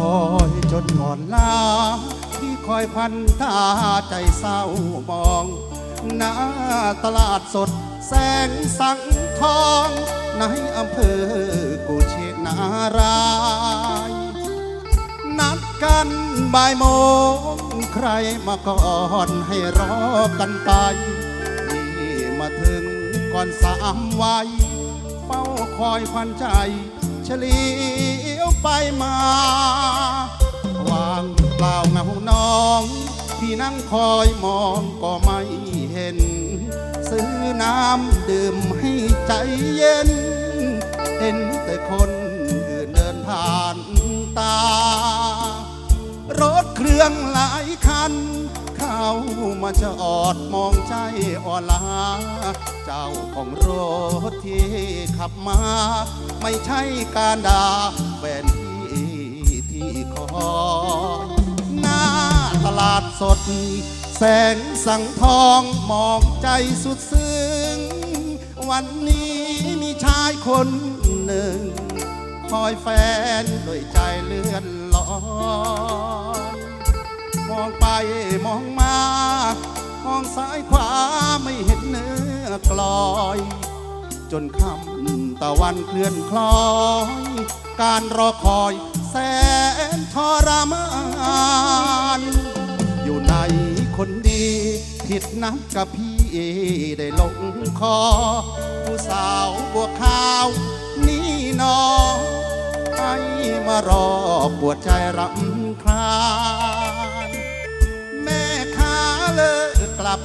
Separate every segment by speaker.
Speaker 1: อยจนอ่อนลา ที่คอยพันตาใจเศร้ามองหน้าตลาดสดแสงสังทอง ในอำเภอกุเชตนาราย นัดกันบ่ายโมงใครมาก่อนให้รอกันไปนี่มาถึงก่อนสามวัยเฝ้าคอยพันใจเฉลีย ไปมา วางเปล่าเงาน้องพี่นั่งคอยมองก็ไม่เห็น ซื้อน้ำดื่มให้ใจเย็น เห็นแต่คนอื่นเดินผ่านตา รถเครื่องหลายคัน เข้ามาจะออดมองใจอ่อนลา เจ้าของรถที่ขับมา ไม่ใช่การด่า แฟนที่ที่คอยหน้าตลาดสด แสงสังทองมองใจสุดซึ้ง วันนี้มีชายคนหนึ่ง คอยแฟนด้วยใจเลื่อนลอยมองไปมองมามองซ้ายขวาไม่เห็นเนื้อกลอย จนค่ำตะวันเคลื่อนคล้อย การรอคอยแสนทรมาน อยู่ในคนดี ผิดนัดกับพี่ได้ลงคอ ผู้สาวบัวขาว นี่นอให้มารอปวดใจรำคาญ แม่ค้าเลิกกลับ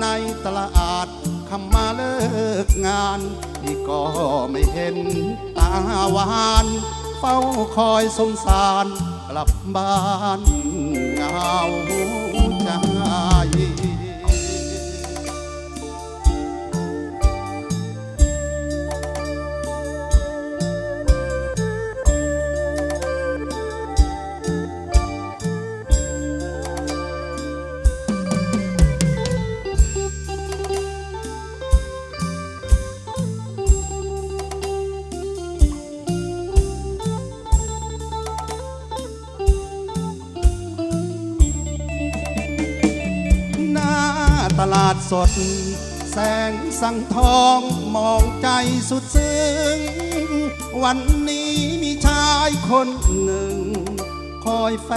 Speaker 1: ในตลาดคำมาเลิกงานพี่ก็ไม่เห็นาวานเฝ้าคอยสงสารกลับบ้านเงา ตลาดสด แสงสังทองมองใจสุดซึ้ง วันนี้มีชายคนหนึ่ง คอยแฟ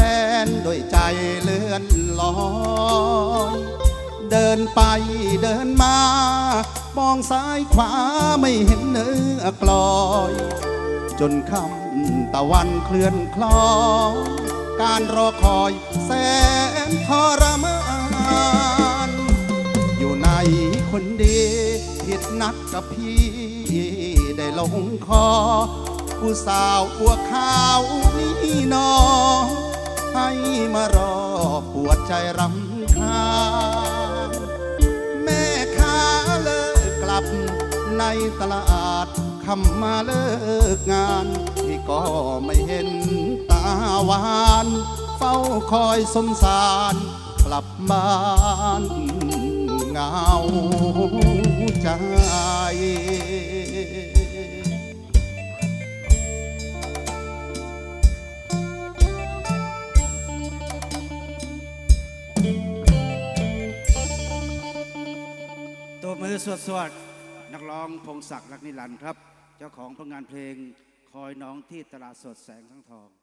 Speaker 1: นด้วยใจเลื่อนลอยเดินไปเดินมา มองซ้ายขวาไม่เห็นเนื้อกลอย จนค่ำตะวันเคลื่อนคล้อการรอคอยแสนทรมาน คนดีผิดนัดกับพี่ ได้ลงคอ ผู้สาวบัวขาวนี่นอให้มารอปวดใจรำคาญแม่ค้าเลิกกลับในตลาดคำมาเลิกงานที่ก็ไม่เห็นตาหวาน เฝ้าคอยสมสารกลับบ้านาใจ
Speaker 2: ตัวมือสวดสวดนักร้องพงศักดิ์รักนิรันดร์ครับ เจ้าของผลงานเพลงคอยน้องที่ตลาดสดแสงทั้งทอง